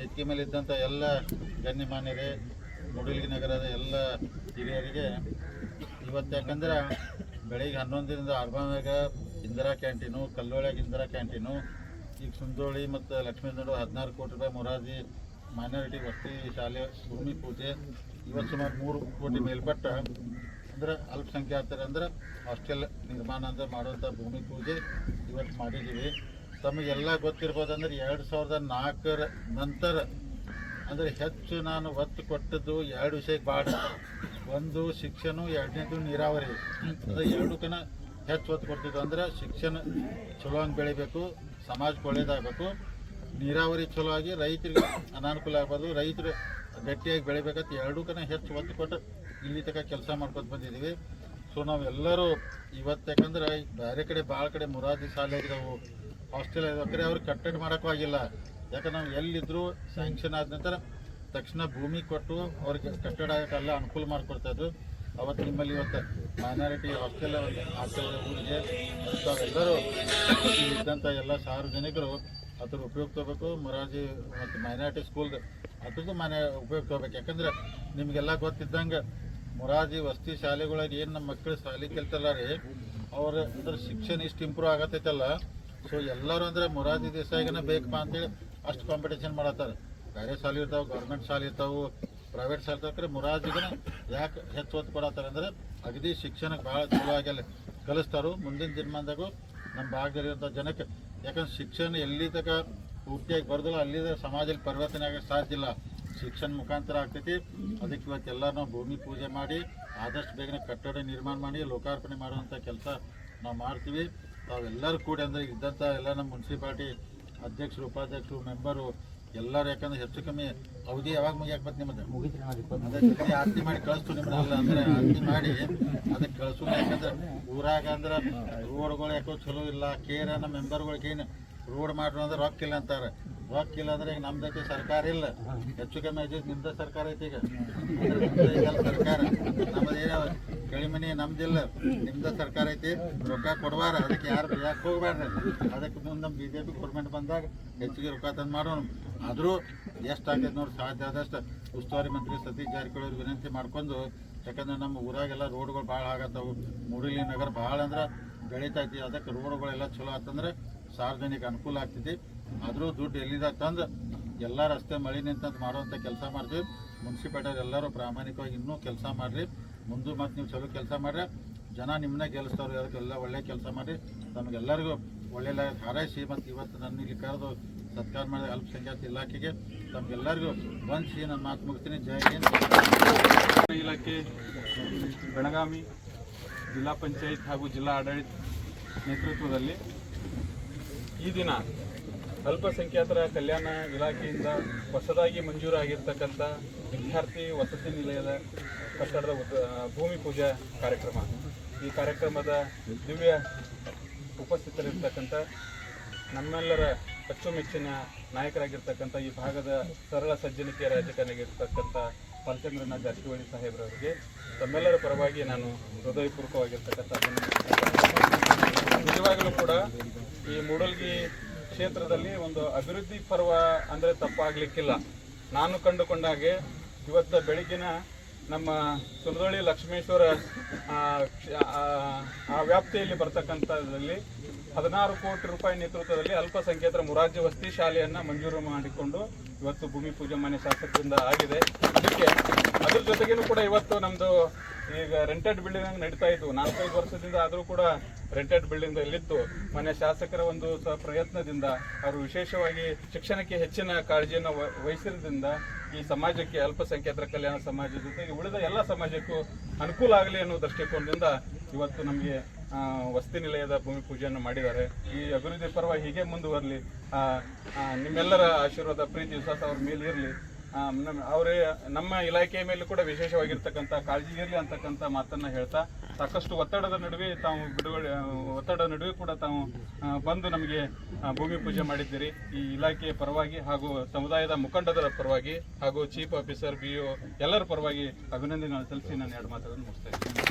ವೇದಿಕೆ ಮೇಲೆ ಇದ್ದಂಥ ಎಲ್ಲ ಗಣ್ಯಮಾನ್ಯರೇ ಮುಡಿಲ್ಗಿ ನಗರದ ಎಲ್ಲ ಹಿರಿಯರಿಗೆ ಇವತ್ತು ಯಾಕಂದ್ರೆ ಬೆಳಿಗ್ಗೆ ಹನ್ನೊಂದರಿಂದ ಅರ್ಬಾನ್ಯಾಗ ಇಂದಿರಾ ಕ್ಯಾಂಟೀನು, ಕಲ್ಲೋಳ್ಯಾಗ ಇಂದಿರಾ ಕ್ಯಾಂಟೀನು, ಈಗ ಸುಂದೋಳಿ ಮತ್ತು ಲಕ್ಷ್ಮೀ ನಡು ಹದಿನಾರು ಕೋಟಿ ರೂಪಾಯಿ ಮೊರಾಜಿ ಮೈನಾರಿಟಿ ವಸತಿ ಶಾಲೆ, ಭೂಮಿ ಪೂಜೆ, ಇವತ್ತು ಸುಮಾರು ಮೂರು ಕೋಟಿ ಮೇಲ್ಪಟ್ಟ ಅಂದ್ರೆ ಅಲ್ಪಸಂಖ್ಯಾತರ ಅಂದ್ರೆ ಹಾಸ್ಟೆಲ್ ನಿರ್ಮಾಣ ಅಂದ್ರೆ ಮಾಡುವಂಥ ಭೂಮಿ ಪೂಜೆ ಇವತ್ತು ಮಾಡಿದ್ದೀವಿ. ತಮಗೆಲ್ಲ ಗೊತ್ತಿರ್ಬೋದಂದ್ರೆ ಎರಡು ಸಾವಿರದ ನಾಲ್ಕರ ನಂತರ, ಅಂದರೆ ಹೆಚ್ಚು ನಾನು ಒತ್ತು ಕೊಟ್ಟದ್ದು ಎರಡು ವಿಷಯಕ್ಕೆ ಭಾಳ ಒಂದು ಶಿಕ್ಷಣ, ಎರಡನೇದು ನೀರಾವರಿ. ಅದು ಎರಡಕ್ಕನ ಹೆಚ್ಚು ಒತ್ತು ಕೊಡ್ತಿದ್ದು ಅಂದ್ರೆ ಶಿಕ್ಷಣ ಚಲೋ ಹಂಗೆ ಬೆಳಿಬೇಕು ಸಮಾಜಕ್ಕೆ ಒಳ್ಳೇದಾಗಬೇಕು. ನೀರಾವರಿ ಚಲೋ ಆಗಿ ರೈತರಿಗೆ ಅನಾನುಕೂಲ ಆಗ್ಬೋದು ರೈತರು ಗಟ್ಟಿಯಾಗಿ ಬೆಳಿಬೇಕಂತ ಎರಡಕ್ಕನ ಹೆಚ್ಚು ಒತ್ತು ಕೊಟ್ಟು ಇಲ್ಲಿ ತನಕ ಕೆಲಸ ಮಾಡ್ಕೊತ ಬಂದಿದ್ದೀವಿ ಸೊ ನಾವೆಲ್ಲರೂ ಇವತ್ತು ಯಾಕಂದ್ರೆ ಬೇರೆ ಕಡೆ ಭಾಳ ಕಡೆ ಮುರಾದಿ ಶಾಲೆ ಹಾಸ್ಟೆಲ್ ಇದಾವೆ ಅವ್ರಿಗೆ ಕಟ್ಟಡ ಮಾಡೋಕ್ಕೂ ಆಗಿಲ್ಲ. ಯಾಕಂದ್ರೆ ನಾವು ಎಲ್ಲಿದ್ರು ಸ್ಯಾಂಕ್ಷನ್ ಆದ ನಂತರ ತಕ್ಷಣ ಭೂಮಿ ಕೊಟ್ಟು ಅವ್ರಿಗೆ ಕಟ್ಟಡ ಎಲ್ಲ ಅನುಕೂಲ ಮಾಡಿಕೊಡ್ತಾಯಿದ್ರು. ಅವತ್ತು ನಿಮ್ಮಲ್ಲಿ ಇವತ್ತು ಮೈನಾರಿಟಿ ಹಾಸ್ಟೆಲ್ ಹಾಸ್ಟೆಲ್ ಊರಿಗೆ ಇದ್ದಂಥ ಎಲ್ಲ ಸಾರ್ವಜನಿಕರು ಅದ್ರ ಉಪಯೋಗ ತಗೋಬೇಕು. ಮೊರಾರ್ಜಿ ಮತ್ತು ಮೈನಾರಿಟಿ ಸ್ಕೂಲ್ದು ಅದ್ರದ್ದು ಮನೆ ಉಪಯೋಗ ತಗೋಬೇಕು. ಯಾಕಂದ್ರೆ ನಿಮಗೆಲ್ಲ ಗೊತ್ತಿದ್ದಂಗೆ ಮೊರಾರ್ಜಿ ವಸತಿ ಶಾಲೆಗಳಾಗಿ ಏನು ನಮ್ಮ ಮಕ್ಕಳು ಶಾಲೆ ಕಲ್ತಲ್ಲ ರೀ, ಅವ್ರ ಅಂದ್ರೆ ಶಿಕ್ಷಣ ಇಷ್ಟು ಇಂಪ್ರೂವ್ ಆಗತ್ತೈತಲ್ಲ. ಸೊ ಎಲ್ಲರೂ ಅಂದ್ರೆ ಮೊರಾರ್ಜಿ ದೇಸಾಯಿಗನ ಬೇಕಪ್ಪ ಅಂತೇಳಿ ಅಷ್ಟು ಕಾಂಪಿಟೇಷನ್ ಮಾಡತ್ತಾರೆ. ಬೇರೆ ಶಾಲೆ ಇರ್ತಾವೆ ಗೌರ್ಮೆಂಟ್ ಶಾಲೆ ಇರ್ತಾವೆ ಪ್ರೈವೇಟ್ ಶಾಲೆ ಇರ್ತಾವೆ ಮೊರಾರ್ಜಿಗನ ಯಾಕೆ ಹೆಚ್ಚು ಒತ್ತು ಕೊಡತ್ತಾರೆ ಅಂದ್ರೆ ಅಗದಿ ಶಿಕ್ಷಣಕ್ಕೆ ಭಾಳ ಚಲೋ ಆಗಲ್ಲ ಕಲಿಸ್ತಾರೋ, ಮುಂದಿನ ದಿನಮಾನದಾಗೂ ನಮ್ಮ ಭಾಗದಲ್ಲಿರುವಂಥ ಜನಕ್ಕೆ. ಯಾಕಂದ್ರೆ ಶಿಕ್ಷಣ ಎಲ್ಲಿ ತನಕ ಪೂರ್ತಿಯಾಗಿ ಬರೋದಿಲ್ಲ ಅಲ್ಲಿ ಸಮಾಜದಲ್ಲಿ ಪರಿವರ್ತನೆ ಆಗಕ್ಕೆ ಸಾಧ್ಯ ಇಲ್ಲ. ಶಿಕ್ಷಣ ಮುಖಾಂತರ ಆಗ್ತೈತಿ. ಅದಕ್ಕೆ ಇವತ್ತೆಲ್ಲ ನಾವು ಭೂಮಿ ಪೂಜೆ ಮಾಡಿ, ಆದಷ್ಟು ಬೇಗನೆ ಕಟ್ಟಡ ನಿರ್ಮಾಣ ಮಾಡಿ, ಲೋಕಾರ್ಪಣೆ ಮಾಡುವಂಥ ಕೆಲಸ ನಾವು ಮಾಡ್ತೀವಿ. ತಾವೆಲ್ಲರೂ ಕೂಡಿ ಅಂದರೆ ಇದ್ದಂಥ ಎಲ್ಲ ನಮ್ಮ ಮುನ್ಸಿಪಾಲ್ಟಿ ಅಧ್ಯಕ್ಷರು ಉಪಾಧ್ಯಕ್ಷರು ಮೆಂಬರು ಎಲ್ಲರೂ ಯಾಕಂದ್ರೆ ಹೆಚ್ಚು ಕಮ್ಮಿ ಅವಧಿ ಯಾವಾಗ ಮುಗಿಯಕ್ಕೆ ಬತ್ತು ನಿಮ್ಮದು ಆರ್ತಿ ಆರತಿ ಮಾಡಿ ಕಳಿಸ್ತು ನಿಮ್ಮ ಅಂದ್ರೆ ಆರ್ತಿ ಮಾಡಿ ಅದಕ್ಕೆ ಕಳಿಸು ಯಾಕಂದ್ರೆ ಊರಾಗ ಅಂದ್ರೆ ರೋಡ್ಗಳು ಯಾಕೋ ಚಲೋ ಇಲ್ಲ ಕೇರ ನಮ್ಮ ಮೆಂಬರ್ಗಳಿಗೆ ಏನು ರೋಡ್ ಮಾಡ್ರು ಅಂದ್ರೆ ರೊಕ್ಕ ಇಲ್ಲ ಅಂತಾರೆ. ರೊಕ್ಕ ಇಲ್ಲ ಅಂದ್ರೆ ಈಗ ನಮ್ದೈತಿ ಸರ್ಕಾರ ಇಲ್ಲ. ಹೆಚ್ಚು ಕಮ್ಮಿ ಐತಿ ನಿಮ್ದ ಸರ್ಕಾರ ಐತಿ ಈಗ. ಸರ್ಕಾರ. ನಮ್ಮದೇನೋ ಕಡಿಮನಿ ನಮ್ದಿಲ್ಲ ನಿಮ್ದ ಸರ್ಕಾರ ಐತಿ, ರೊಕ್ಕ ಕೊಡಬಾರ ಅದಕ್ಕೆ ಯಾರು ಯಾಕೆ ಹೋಗ್ಬಾರ್ದು ಅದಕ್ಕೆ ಮುಂದೆ ನಮ್ಮ ಬಿ ಜೆ ಪಿ ಗೌರ್ಮೆಂಟ್ ಬಂದಾಗ ಹೆಚ್ಚಿಗೆ ರೊಕ್ಕ ತಂದು ಮಾಡೋಣ. ಆದರೂ ಎಷ್ಟು ಆಗೈತೆ ನೋಡಿ, ಸಾಧ್ಯ ಆದಷ್ಟು ಉಸ್ತುವಾರಿ ಮಂತ್ರಿ ಸತೀಶ್ ಜಾರಕಿಹೊಳಿ ವಿನಂತಿ ಮಾಡ್ಕೊಂಡು, ಯಾಕಂದ್ರೆ ನಮ್ಮ ಊರಾಗೆಲ್ಲ ರೋಡ್ಗಳು ಭಾಳ ಆಗತ್ತವು. ಮೂಡಿಲಿ ನಗರ ಭಾಳ ಅಂದ್ರೆ ಬೆಳೀತೈತಿ. ಅದಕ್ಕೆ ರೋಡ್ಗಳೆಲ್ಲ ಚಲೋ ಆತಂದ್ರೆ ಸಾರ್ವಜನಿಕ ಅನುಕೂಲ ಆಗ್ತೈತಿ. ಆದರೂ ದುಡ್ಡು ಎಲ್ಲಿದ ತಂದು ಎಲ್ಲ ರಸ್ತೆ ಮಳೆ ನಿಂತಂತ ಮಾಡುವಂಥ ಕೆಲಸ ಮಾಡ್ತೀವಿ ಮುನ್ಸಿಪಾಲ್ಟಿ ಎಲ್ಲರೂ ಪ್ರಾಮಾಣಿಕವಾಗಿ ಇನ್ನೂ ಕೆಲಸ ಮಾಡಿರಿ. ಮುಂದೆ ಮತ್ತು ನೀವು ಚಲೋ ಕೆಲಸ ಮಾಡ್ರಿ. ಜನ ನಿಮ್ಮನ್ನ ಗೆಲ್ಲಿಸ್ತಾರೆ ಅದಕ್ಕೆಲ್ಲ ಒಳ್ಳೆ ಕೆಲಸ ಮಾಡಿ ತಮಗೆಲ್ಲರಿಗೂ ಒಳ್ಳೆ ಹಾರೈಸಿ ಮತ್ತು ಇವತ್ತು ನನ್ನ ಇಲ್ಲಿ ಕರೆದು ಸತ್ಕಾರ ಮಾಡಿದ ಅಲ್ಪಸಂಖ್ಯಾತ ಇಲಾಖೆಗೆ ತಮಗೆಲ್ಲರಿಗೂ ವಂದಿಸಿ ನನ್ನ ಮಾತು ಮುಗಿಸ್ತೀನಿ. ಜೈ ಹಿಂದ್. ಇಲಾಖೆ, ಬೆಳಗಾವಿ ಜಿಲ್ಲಾ ಪಂಚಾಯತ್ ಹಾಗೂ ಜಿಲ್ಲಾ ಆಡಳಿತ ನೇತೃತ್ವದಲ್ಲಿ ಈ ದಿನ ಅಲ್ಪಸಂಖ್ಯಾತರ ಕಲ್ಯಾಣ ಇಲಾಖೆಯಿಂದ ಹೊಸದಾಗಿ ಮಂಜೂರಾಗಿರ್ತಕ್ಕಂಥ ವಿದ್ಯಾರ್ಥಿ ವಸತಿ ನಿಲಯದ ಕಟ್ಟಡದ ಭೂಮಿ ಪೂಜಾ ಕಾರ್ಯಕ್ರಮ. ಈ ಕಾರ್ಯಕ್ರಮದ ದಿವ್ಯ ಉಪಸ್ಥಿತರಿರ್ತಕ್ಕಂಥ ನಮ್ಮೆಲ್ಲರ ಅಚ್ಚುಮೆಚ್ಚಿನ ನಾಯಕರಾಗಿರ್ತಕ್ಕಂಥ ಈ ಭಾಗದ ಸರಳ ಸಜ್ಜನಿಕೆಯ ರಾಜಕಾರಣಿಯಾಗಿರ್ತಕ್ಕಂಥ ಪಂಚೇಂದ್ರನ ಜಾರಕಿಹೊಳಿ ಸಾಹೇಬ್ರವರಿಗೆ ತಮ್ಮೆಲ್ಲರ ಪರವಾಗಿ ನಾನು ಹೃದಯಪೂರ್ವಕವಾಗಿರ್ತಕ್ಕಂಥ ನಿಜವಾಗಲೂ ಕೂಡ ಈ ಮೂಡಲ್ಗಿ ಕ್ಷೇತ್ರದಲ್ಲಿ ಒಂದು ಅಭಿವೃದ್ಧಿ ಪರ್ವ ಅಂದರೆ ತಪ್ಪಾಗಲಿಕ್ಕಿಲ್ಲ. ನಾನು ಕಂಡುಕೊಂಡಾಗೆ ಇವತ್ತು ಬೆಳಗ್ಗಿನ ನಮ್ಮ ಸುರದೊಳ್ಳಿ ಲಕ್ಷ್ಮೇಶ್ವರ ಆ, ವ್ಯಾಪ್ತಿಯಲ್ಲಿ ಬರ್ತಕ್ಕಂಥದ್ರಲ್ಲಿ ಹದಿನಾರು ಕೋಟಿ ರೂಪಾಯಿ ನೇತೃತ್ವದಲ್ಲಿ ಅಲ್ಪಸಂಖ್ಯಾತರ ಮುರಾರ್ಜಿ ವಸ್ತಿ ಶಾಲೆಯನ್ನು ಮಂಜೂರು ಮಾಡಿಕೊಂಡು ಇವತ್ತು ಭೂಮಿ ಪೂಜೆ ಮನೆ ಶಾಸಕರಿಂದ ಆಗಿದೆ. ಅದಕ್ಕೆ ಅದ್ರ ಜೊತೆಗೇನು ಕೂಡ ಇವತ್ತು ನಮ್ಮದು ಈಗ ರೆಂಟೆಡ್ ಬಿಲ್ಡಿಂಗ್ ನಡೀತಾ ಇತ್ತು ನಾಲ್ಕೈದು ವರ್ಷದಿಂದ ಆದರೂ ಕೂಡ ರೆಂಟೆಡ್ ಬಿಲ್ಡಿಂಗ್ ಇಲ್ಲಿತ್ತು. ಮನೆ ಶಾಸಕರ ಒಂದು ಪ್ರಯತ್ನದಿಂದ, ಅವರು ವಿಶೇಷವಾಗಿ ಶಿಕ್ಷಣಕ್ಕೆ ಹೆಚ್ಚಿನ ಕಾಳಜಿಯನ್ನು ವಹಿಸಿರೋದ್ರಿಂದ ಈ ಸಮಾಜಕ್ಕೆ ಅಲ್ಪಸಂಖ್ಯಾತರ ಕಲ್ಯಾಣ ಸಮಾಜ ಜೊತೆಗೆ ಉಳಿದ ಎಲ್ಲ ಸಮಾಜಕ್ಕೂ ಅನುಕೂಲ ಆಗಲಿ ಅನ್ನೋ ದೃಷ್ಟಿಕೋನದಿಂದ ಇವತ್ತು ನಮಗೆ ವಸತಿ ನಿಲಯದ ಭೂಮಿ ಪೂಜೆಯನ್ನು ಮಾಡಿದ್ದಾರೆ. ಈ ಅಭಿವೃದ್ಧಿ ಪರ್ವ ಹೀಗೆ ಮುಂದುವರಲಿ. ನಿಮ್ಮೆಲ್ಲರ ಆಶೀರ್ವಾದ, ಪ್ರೀತಿ, ವಿಶ್ವಾಸ ಅವ್ರ ಮೇಲೆ ಇರಲಿ ಅವರೇ ನಮ್ಮ ಇಲಾಖೆಯ ಮೇಲೆ ಕೂಡ ವಿಶೇಷವಾಗಿರ್ತಕ್ಕಂಥ ಕಾಳಜಿ ಇರಲಿ ಅಂತಕ್ಕಂಥ ಮಾತನ್ನ ಹೇಳ್ತಾ ಸಾಕಷ್ಟು ಒತ್ತಡದ ನಡುವೆ ತಾವು ಬಿಡುಗಡೆ, ಒತ್ತಡದ ನಡುವೆ ಕೂಡ ತಾವು ಬಂದು ನಮಗೆ ಭೂಮಿ ಪೂಜೆ ಮಾಡಿದ್ದೀರಿ. ಈ ಇಲಾಖೆಯ ಪರವಾಗಿ ಹಾಗೂ ಸಮುದಾಯದ ಮುಖಂಡದರ ಪರವಾಗಿ ಹಾಗೂ ಚೀಫ್ ಆಫೀಸರ್, ಬಿ ಎಲ್ಲರ ಪರವಾಗಿ ಅಭಿನಂದನೆ ಸಲ್ಲಿಸಿ ನಾನು ಎರಡು ಮಾತುಗಳನ್ನು ಮುಗಿಸ್ತಾ ಇದ್ದೀನಿ.